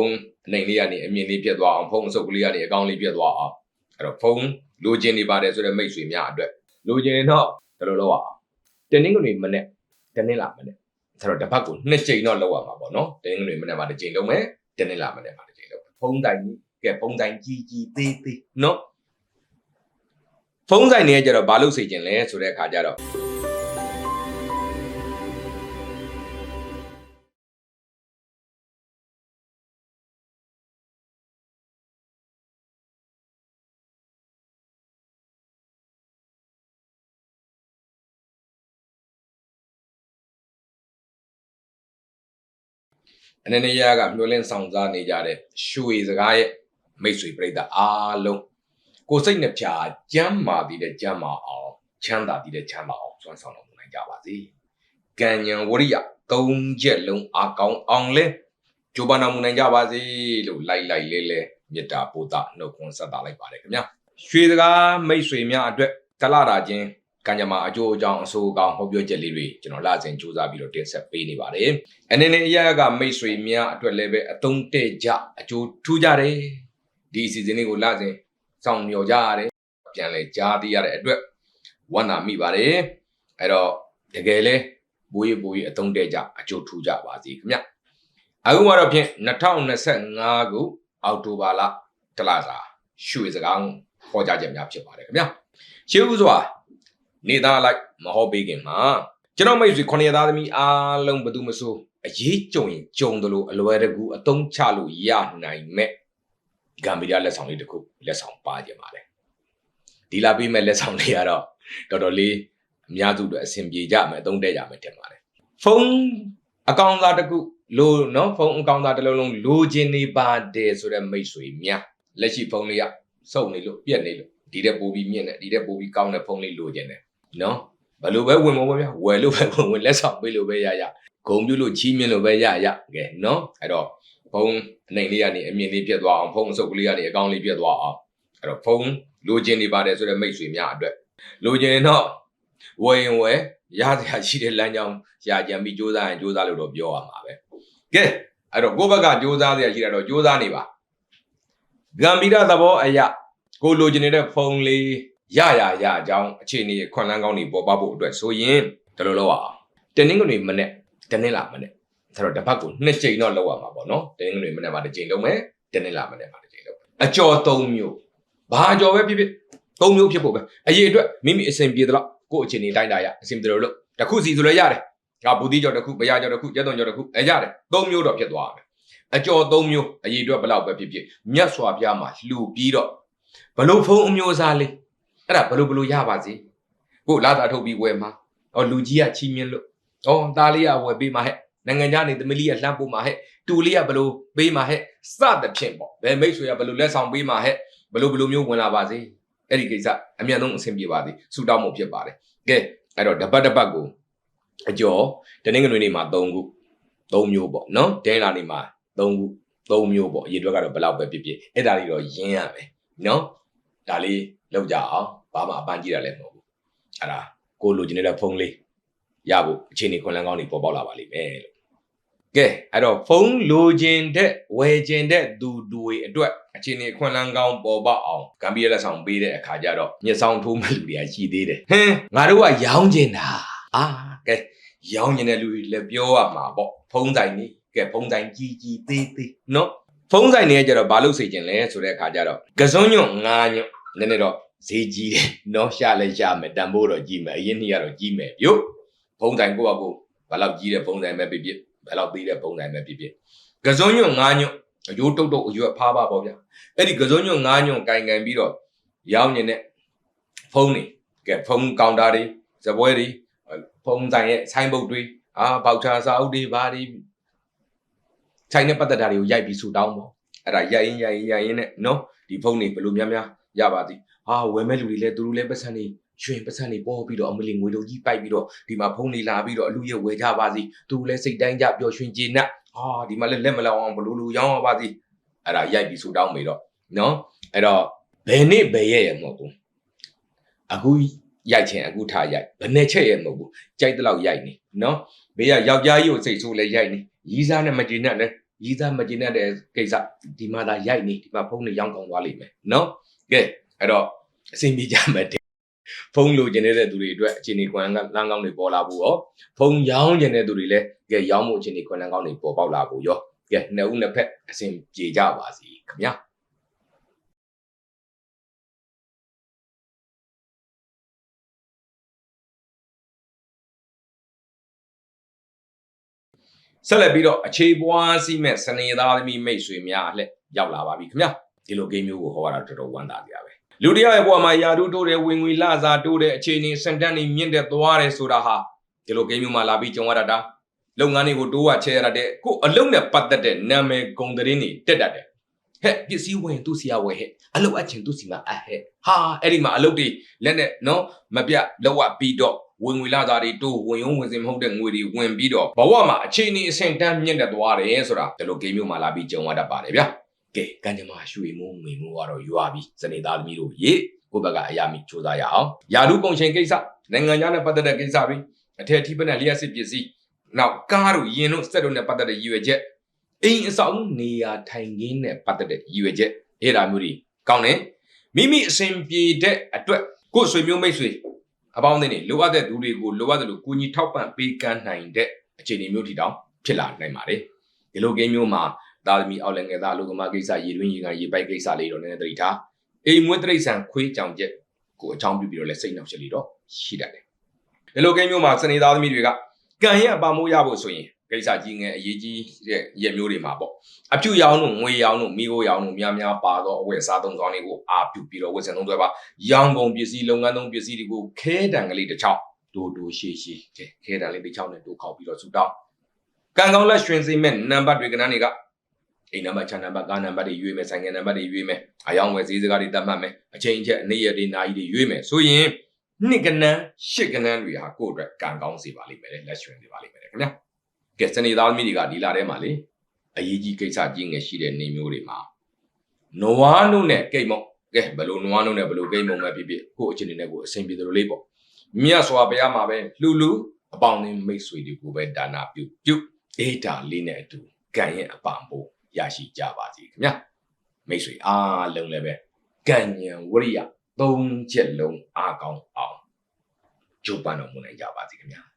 ုန်းအနိုင်လေးကနေအမြင်လေးပြတ်သွားအောင်ဖုန်းအစုပ်ကလေးကနေအကောင့်လေးပြတ်သွားအောင်အဲ့တော့ဖုန်းလိုချင်နေပါတယ်ဆိုတဲ့မိတ်ဆွေများအတွက်လိုချင်ရင်တော့ဘယ်လိုလုပ်ရအောင်တင်းင်းကနေမနဲ့တင်းင်းလာမနဲ့ဆိုတော့တစ်ဖက်ကိုနှစ်ချိန်တော့လောက်ရမှာပေါ့နော်တင်းင်းကနေမနဲ့မှာတစ်ချိန်လုံးမယ်တင်းင်းလာမနဲ့မှာတစ်ချိန်လုံးဖုန်းတိုင်းကဲဖုန်းတိုင်းကြီးကြီးသေးသေးနော်ဖုန်းဆိုင်တွေကကြတော့ဘာလို့စေချင်လဲဆိုတဲ့အခါကျတော့ အနေနဲ့ရကမျောလင်းဆောင်စားနေကြတဲ့ရွှေစကားရဲ့မိတ်ဆွေပြိတ္တာအားလုံးကိုယ်စိတ်နှပြကျမ်းမာတည်တဲ့ကျမ်းမာအောင်ချမ်းသာတည်တဲ့ချမ်းသာအောင်စွမ်းဆောင်တော်မူနိုင်ကြပါစေ။ကံဉဏ်ဝရိယသုံးချက်လုံးအကောင်းအောင်လဲကြိုးပမ်းတော်မူနိုင်ကြပါစေလို့လိုက်လိုက်လေးလေးမေတ္တာပို့တာနှုတ်ခွန်းဆက်တာလိုက်ပါတယ်ခင်ဗျာ။ရွှေစကားမိတ်ဆွေများအတွက်တလတာချင်း ကံကြမ္မာအကျိုးအကြောင်းအဆိုးအကောင်းဟောပြောချက်လေးတွေကျွန်တော်လာစဉ်စူးစမ်းပြီးတော့တင်ဆက်ပေးနေပါတယ်။အနေနဲ့အရာကမိတ်ဆွေများအတွက်လည်းပဲအသုံးတဲ့ကြအကျိုးထူးကြတယ်။ဒီအစီအစဉ်လေးကိုလာစဉ်စောင့်မျှော်ကြရတယ်။ပြန်လဲကြားသိရတဲ့အတွက်ဝမ်းသာမိပါတယ်။အဲ့တော့တကယ်လဲဘိုးရဘိုးရအသုံးတဲ့ကြအကျိုးထူးကြပါစေခင်ဗျ။အခုမှတော့ဖြင့်2025ခုအောက်တိုဘာလတလစာရွှေစကားဟောကြားချက်များဖြစ်ပါတယ်ခင်ဗျ။ရှေးဦးစွာ နေသားလိုက်မဟောပေးခင်မှာကျွန်တော်မိတ်ဆွေခொနရသားသမီးအားလုံးဘယ်သူမဆိုအရေးကြုံရင်ကြုံတယ်လို့အလွယ်တကူအသုံးချလို့ရနိုင်မဲ့ဂမ်ဘီယာလက်ဆောင်လေးတစ်ခုလက်ဆောင်ပါကြပါလေဒီလာပေးမဲ့လက်ဆောင်လေးကတော့တော်တော်လေးအများစုအတွက်အဆင်ပြေကြမယ်အသုံးတဲ့ကြမယ်ထင်ပါတယ်ဖုန်းအကောင့်သားတစ်ခုလိုနော်ဖုန်းအကောင့်သားတစ်လုံးလုံးလိုချင်နေပါတယ်ဆိုတဲ့မိတ်ဆွေများလက်ရှိဖုန်းလေးကစုံနေလို့ပြက်နေလို့ဒီတဲ့ပို့ပြီးမြင့်နေဒီတဲ့ပို့ပြီးကောင်းတဲ့ဖုန်းလေးလိုချင်တယ် နော်ဘယ်လိုပဲဝင်မပေါ့ဗျာဝယ်လို့ပဲဝင်ဝင်လက်ဆောင်ပေးလို့ပဲရရဂုံပြုလို့ချီးမြှင့်လို့ပဲရရကဲနော်အဲ့တော့ဖုန်းအနိုင်လေးကနေအမြင်လေးပြတ်သွားအောင်ဖုန်းအစုပ်ကလေးကနေအကောင့်လေးပြတ်သွားအောင်အဲ့တော့ဖုန်းလိုချင်နေပါတယ်ဆိုတဲ့မိတ်ဆွေများအတွက်လိုချင်ရင်တော့ဝယ်ရင်ဝယ်ရစရာရှိတဲ့လမ်းကြောင်းရာကြံပြီးစူးစမ်းရင်စူးစမ်းလို့တော့ပြောရမှာပဲကဲအဲ့တော့ကိုယ့်ဘက်ကစူးစမ်းစရာရှိတာတော့စူးစမ်းနေပါဂမ်ဘီရာသဘောအရာကိုလိုချင်နေတဲ့ဖုန်းလေး ရရရအကြောင်းအခြေအနေခွန်လန်းကောင်းတွေပေါ်ပေါက်ဖို့အတွက်ဆိုရင်ဒီလိုလုပ်အောင်တင်းနှင်းကနေမနဲ့တင်းနှင်းလာမနဲ့ဆိုတော့တစ်ပတ်ကိုနှစ်ကြိမ်တော့လုပ်ရမှာပေါ့နော်တင်းနှင်းကနေမနဲ့မှာတစ်ကြိမ်လုပ်မယ်တင်းနှင်းလာမနဲ့မှာတစ်ကြိမ်လုပ်အကျော်၃မျိုးဘာအကျော်ပဲဖြစ်ဖြစ်၃မျိုးဖြစ်ဖို့ပဲအရေးအတွက်မိမိအစဉ်ပြေတော့ကိုယ့်အခြေအနေတိုင်းတာရအစဉ်ပြေလို့လို့တစ်ခုစီဆိုလည်းရတယ်ငါဘူတိကျော်တစ်ခုဘရာကျော်တစ်ခုကျက်သွန်ကျော်တစ်ခုအဲရတယ်၃မျိုးတော့ဖြစ်သွားမယ်အကျော်၃မျိုးအရေးအတွက်ဘယ်လောက်ပဲဖြစ်ဖြစ်မြတ်စွာဘုရားမှာလှူပြီးတော့ဘလို့ဖုံးအမျိုးအစားလေး အဲ့ဒါဘလို့ဘလို့ရပါစေကိုလာတာထုတ်ပြီးဝယ်မှာဟောလူကြီးကချီးမြှင့်လို့ဩသားလေးကဝယ်ပေးမှာဟဲ့နိုင်ငံခြားနေသမီးလေးကလှမ်းပို့မှာဟဲ့တူလေးကဘလို့ပေးမှာဟဲ့စသဖြင့်ပေါ့ဘယ်မိတ်ဆွေကဘလို့လက်ဆောင်ပေးမှာဟဲ့ဘလို့ဘလို့မျိုးဝင်လာပါစေအဲ့ဒီကိစ္စအမြန်ဆုံးအဆင်ပြေပါသည်ဆူတောင်းမှုဖြစ်ပါတယ်ကဲအဲ့တော့တပတ်တပတ်ကိုအကျော်တနင်္ဂနွေနေ့မှာ3ခု3မျိုးပေါ့နော်ဒဲလာနေ့မှာ3ခု3မျိုးပေါ့အရေးအတွက်ကတော့ဘယ်လောက်ပဲဖြစ်ဖြစ်အဲ့ဒါလေးတော့ရင်းရမယ်နော်ဒါလေးလောက်ကြအောင် ဘာမှအပန်းကြည့်ရလဲမဟုတ်ဘူးအဲ့ဒါကိုလိုချင်နေတဲ့ဖုန်းလေးရဖို့အခြေအနေခွန်လန်းကောင်းတွေပေါ်ပေါက်လာပါလိမ့်မယ်လို့ကဲအဲ့တော့ဖုန်းလိုချင်တဲ့ဝယ်ချင်တဲ့သူတွေအတွက်အခြေအနေခွန်လန်းကောင်းပေါ်ပေါက်အောင်ကံပြည့်လက်ဆောင်ပေးတဲ့အခါကျတော့ညဆောင်ထိုးမဲ့လူတွေကရှိသေးတယ်ဟင်းငါတို့ကရောင်းချင်တာအာကဲရောင်းချင်တဲ့လူတွေလည်းပြောရမှာပေါ့ဖုန်းဆိုင်နေကဲဖုန်းဆိုင်ကြီးကြီးသေးသေးနော်ဖုန်းဆိုင်တွေကကျတော့ဘာလို့စေချင်လဲဆိုတဲ့အခါကျတော့ကစွန်းညွန့်ငါညွန့်နည်းနည်းတော့ ဈေးကြီးတယ်နော်ရှာလဲရှာမယ်တန်ဖိုးတော့ကြီးမယ်အရင်နှစ်ကတော့ကြီးမယ်ပြုတ်ဖုံးတိုင်ကိုယ့်အကိုဘယ်လောက်ကြီးတဲ့ဖုံးတိုင်ပဲဖြစ်ဖြစ်ဘယ်လောက်သေးတဲ့ဖုံးတိုင်ပဲဖြစ်ဖြစ်ကစုံညွန့်ငါးညွန့်အယိုးတုတ်တုတ်အရွက်ဖားပါပေါ့ဗျာအဲ့ဒီကစုံညွန့်ငါးညွန့်ကင်ကင်ပြီးတော့ရောင်းနေတဲ့ဖုံးတွေကဲဖုံးကောင်တာတွေဇပွဲတွေဖုံးတိုင်ရဲ့ဆိုင်းဘုတ်တွေအာပေါချာစာအုပ်တွေဘာတွေဆိုင်နဲ့ပတ်သက်တာတွေကိုရိုက်ပြီးဆူတောင်းပေါ့အဲ့ဒါရိုက်ရင်ရိုက်ရင်ရိုက်ရင်နဲ့နော် ဒီဖုံးတွေဘယ်လိုများများရပါသည်ဟာဝယ်မဲ့လူတွေလည်းသူတို့လည်းပတ်စံနေရွှင်ပတ်စံနေပေါ်ပြီးတော့အမလီငွေတို့ကြီးပိုက်ပြီးတော့ဒီမှာဖုန်းလေးလာပြီးတော့အလူရဲ့ဝယ်ကြပါစီသူလည်းစိတ်တိုင်းကြပျော်ရွှင်ကျေနပ်ဟာဒီမှာလည်းလက်မလောင်အောင်ဘလူလူရောင်းရပါစီအဲ့ဒါရိုက်ပြီးဆူတောင်းပြီတော့နော်အဲ့တော့ဘယ်နေ့ဘယ်ရက်ရမဟုတ်ဘူးအခုရိုက်ချင်အခုထားရိုက်ဘယ်နဲ့ချက်ရမဟုတ်ဘူးကြိုက်တဲ့လောက်ရိုက်နေနော်ဘေးကယောက်ျားကြီးကိုစိတ်ဆိုးလဲရိုက်နေရီးစားနဲ့မကျေနပ်လဲ ရည်သားမကျင်တဲ့ကိစ္စဒီမှာသာရိုက်နေဒီမှာဖုန်းနဲ့ရောင်းကောင်းသွားလိမ့်မယ်နော်ကဲအဲ့တော့အဆင်ပြေကြမယ်တဲ့ဖုန်းလိုချင်တဲ့သူတွေအတွက်အခြေအနေကွန်လန်းလန်းကောင်းတွေပေါ်လာဖို့ရောဖုန်းရောင်းချင်တဲ့သူတွေလည်းကဲရောင်းမှုအခြေအနေကွန်လန်းကောင်းတွေပေါ်ပေါက်လာဖို့ရောကဲနှစ်ဦးနှစ်ဖက်အဆင်ပြေကြပါစီခင်ဗျာ ဆက်လက်ပြီးတော့အခြေပွားစီမဲ့စနေသားသမီးမိတ်ဆွေများအလှည့်ရောက်လာပါပြီခင်ဗျာဒီလိုဂိမ်းမျိုးကိုဟောရတာတော်တော်ဝမ်းသာကြပါပဲလူတယောက်ရဲ့ဘဝမှာယာတုတိုးတဲ့ဝင်ငွေလစာတိုးတဲ့အခြေအနေစံတန်းနေမြင့်တဲ့သွားတယ်ဆိုတာဟာဒီလိုဂိမ်းမျိုးမှာလာပြီးကြုံရတာတာလုပ်ငန်းတွေကိုတိုးဝချဲရတဲ့ကိုအလုံးနဲ့ပတ်သက်တဲ့နာမည်ဂုံသတင်းတွေတက်တတ်တယ်ဟဲ့ပစ္စည်းဝင်သူ့စီရဝယ်ဟဲ့အလုပ်အချင်းသူ့စီမှာအဟဲ့ဟာအဲ့ဒီမှာအလုပ်တွေလက်နဲ့နော်မပြတ်လောက်ဝပြီးတော့ ဝင်ငွေလာသားတွေတိုးဝင်ရုံဝင်စင်မဟုတ်တဲ့ငွေတွေဝင်ပြီးတော့ဘဝမှာအခြေအနေအဆင့်တန်းမြင့်တဲ့သွားတယ်ဆိုတာဒီလိုဂိမ်းမျိုးမှာလာပြီးကြုံရတတ်ပါတယ်ဗျာကဲကံကြမ္မာရွှေမိုးငွေမိုးကတော့ရွာပြီးစနေသားသမီးတို့ရေကိုယ့်ဘက်ကအရာမီစူးစမ်းရအောင်ယာရုပုံချင်းကိစ္စနိုင်ငံခြားနဲ့ပတ်သက်တဲ့ကိစ္စတွေအထက်အထိပနဲ့လျှက်စစ်ပစ္စည်းနောက်ကားတို့ယင်တို့စက်တို့နဲ့ပတ်သက်တဲ့ရည်ရွယ်ချက်အိမ်အဆောင်နေရာထိုင်ခင်းနဲ့ပတ်သက်တဲ့ရည်ရွယ်ချက်အဲ့ဒါမျိုးတွေကောင်းတယ်မိမိအစဉ်ပြေတဲ့အတွက်ကိုယ်ဆွေမျိုးမိတ်ဆွေ အပေါင်းအသင်းတွေလိုအပ်တဲ့သူတွေကိုလိုအပ်တယ်လို့ကိုကြီးထောက်ပံ့ပေးကမ်းနိုင်တဲ့အခြေအနေမျိုးထိတောင်ဖြစ်လာနိုင်ပါတယ်ဒီလိုကိန်းမျိုးမှာသားသမီးအောက်လည်းငယ်သားအလုပ်သမားကိစ္စရေတွင်းရေကန်ရေပိုက်ကိစ္စလေးတော့နည်းနည်းသတိထားအိမ်မွေးတိရစ္ဆာန်ခွေးကြောင်ချက်ကိုအချောင်းပြပြီးတော့လည်းစိတ်နှောက်ချက်လေးတော့ရှိတတ်တယ်ဒီလိုကိန်းမျိုးမှာစနေသားသမီးတွေကကံရဲ့အပါမိုးရဖို့ဆိုရင် ကိစ္စကြီးငယ်အရေးကြီးတဲ့ရက်မျိုးတွေမှာပေါ့အပြုရောင်းတို့ငွေရောင်းတို့မိခိုးရောင်းတို့များများပါတော့အဝယ်စားသုံးဆောင်တွေကိုအာပြုပြီးတော့ဝယ်စင်သုံးသွဲပါရောင်းကုန်ပစ္စည်းလုပ်ငန်းသုံးပစ္စည်းတွေကိုခဲတံကလေးတစ်ချောင်းဒိုဒိုရှေရှေခဲခဲတံလေးတစ်ချောင်းနဲ့ဒိုခောက်ပြီးတော့ဆူတောင်းကံကောင်းလက်ရွှင်စိမ့်မဲ့နံပါတ်တွေကနန်းတွေကအိမ်နံပါတ်ချန်နံပါတ်ကားနံပါတ်တွေရွေးမယ်ဆိုင်ငယ်နံပါတ်တွေရွေးမယ်အယောင်ဝယ်ဈေးစကားတွေတတ်မှတ်မယ်အချိန်အချက်အနေရတွေနာရီတွေရွေးမယ်ဆိုရင်နှစ်ကနန်းရှစ်ကနန်းတွေဟာကိုယ့်အတွက်ကံကောင်းစေပါလိမ့်မယ်လက်ရွှင်စေပါလိမ့်မယ်ခင်ဗျာ ကဲစနေသားသမီးတွေကဒီလာထဲမှာလေအရေးကြီးကိစ္စကြီးငယ်ရှိတဲ့နေမျိုးတွေမှာနွားနုနဲ့ကိတ်မုံကဲဘယ်လိုနွားနုနဲ့ဘယ်လိုကိတ်မုံပဲဖြစ်ဖြစ်ကိုယ့်အချင်းတွေနဲ့ကိုယ်အဆင်ပြေတယ်လို့လေးပေါ့မြတ်စွာဘုရားမှာပဲလှူလူအပေါင်းအသင်းမိတ်ဆွေတွေကိုပဲဒါနာပြုပြုအေးတာလေးနဲ့အတူကံရဲ့အပံဖို့ရရှိကြပါစေခင်ဗျာမိတ်ဆွေအားလုံးလည်းပဲကံဉဏ်ဝရိယသုံးချက်လုံးအားကောင်းအောင်ကြိုးပမ်းတော်မူနိုင်ကြပါစေခင်ဗျာ